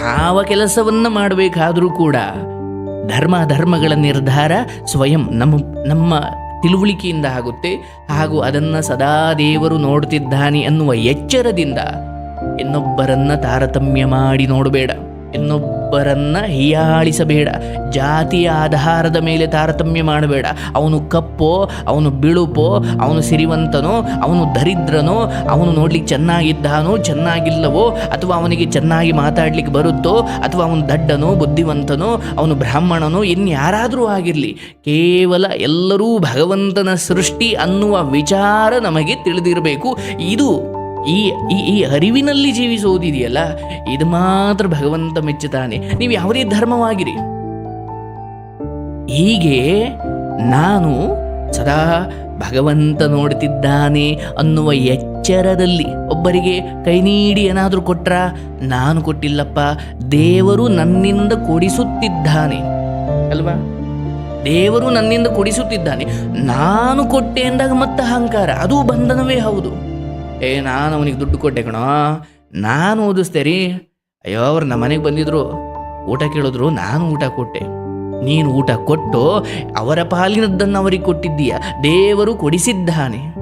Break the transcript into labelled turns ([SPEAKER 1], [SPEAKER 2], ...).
[SPEAKER 1] ಯಾವ ಕೆಲಸವನ್ನು ಮಾಡಬೇಕಾದರೂ ಕೂಡ ಧರ್ಮ ಧರ್ಮಗಳ ನಿರ್ಧಾರ ಸ್ವಯಂ ನಮ್ಮ ನಮ್ಮ ತಿಳುವಳಿಕೆಯಿಂದ ಆಗುತ್ತೆ. ಹಾಗೂ ಅದನ್ನು ಸದಾ ದೇವರು ನೋಡ್ತಿದ್ದಾನೆ ಅನ್ನುವ ಎಚ್ಚರದಿಂದ ಇನ್ನೊಬ್ಬರನ್ನ ತಾರತಮ್ಯ ಮಾಡಿ ನೋಡಬೇಡ. ಇನ್ನೊಬ್ಬರನ್ನ ಹೀಯಾಳಿಸಬೇಡ. ಜಾತಿಯ ಆಧಾರದ ಮೇಲೆ ತಾರತಮ್ಯ ಮಾಡಬೇಡ. ಅವನು ಕಪ್ಪೋ, ಅವನು ಬಿಳುಪೋ, ಅವನು ಸಿರಿವಂತನೋ, ಅವನು ದರಿದ್ರನೋ, ಅವನು ನೋಡ್ಲಿಕ್ಕೆ ಚೆನ್ನಾಗಿದ್ದಾನೋ, ಚೆನ್ನಾಗಿಲ್ಲವೋ, ಅಥವಾ ಅವನಿಗೆ ಚೆನ್ನಾಗಿ ಮಾತಾಡ್ಲಿಕ್ಕೆ ಬರುತ್ತೋ, ಅಥವಾ ಅವನು ದಡ್ಡನೋ, ಬುದ್ಧಿವಂತನೋ, ಅವನು ಬ್ರಾಹ್ಮಣನೋ, ಇನ್ಯಾರಾದರೂ ಆಗಿರಲಿ. ಕೇವಲ ಎಲ್ಲರೂ ಭಗವಂತನ ಸೃಷ್ಟಿ ಅನ್ನುವ ವಿಚಾರ ನಮಗೆ ತಿಳಿದಿರಬೇಕು. ಇದು ಈ ಈ ಈ ಅರಿವಿನಲ್ಲಿ ಜೀವಿಸುವುದಿದೆಯಲ್ಲ, ಇದು ಮಾತ್ರ ಭಗವಂತ ಮೆಚ್ಚುತ್ತಾನೆ. ನೀವು ಯಾವುದೇ ಧರ್ಮವಾಗಿರಿ. ಹೀಗೆ ನಾನು ಸದಾ ಭಗವಂತ ನೋಡ್ತಿದ್ದಾನೆ ಅನ್ನುವ ಎಚ್ಚರದಲ್ಲಿ ಒಬ್ಬರಿಗೆ ಕೈ ನೀಡಿ ಏನಾದರೂ ಕೊಟ್ರ, ನಾನು ಕೊಟ್ಟಿಲ್ಲಪ್ಪ, ದೇವರು ನನ್ನಿಂದ ಕೊಡಿಸುತ್ತಿದ್ದಾನೆ. ಅಲ್ವಾ? ದೇವರು ನನ್ನಿಂದ ಕೊಡಿಸುತ್ತಿದ್ದಾನೆ. ನಾನು ಕೊಟ್ಟೆ ಅಂದಾಗ ಮತ್ತೆ ಅಹಂಕಾರ, ಅದು ಬಂಧನವೇ ಹೌದು. ಏ, ನಾನು ಅವನಿಗೆ ದುಡ್ಡು ಕೊಟ್ಟೆ ಕಣೋ. ನಾನು ಓದಿಸ್ತೆ ರೀ. ಅಯ್ಯೋ, ಅವ್ರು ನಮ್ಮ ಮನೆಗೆ ಬಂದಿದ್ರು. ಊಟ ಕೇಳಿದ್ರು, ನಾನು ಊಟ ಕೊಟ್ಟೆ. ನೀನು ಊಟ ಕೊಟ್ಟು ಅವರ ಪಾಲಿನದ್ದನ್ನು ಅವರಿಗೆ ಕೊಟ್ಟಿದ್ದೀಯ. ದೇವರು ಕೊಡಿಸಿದ್ದಾನೆ.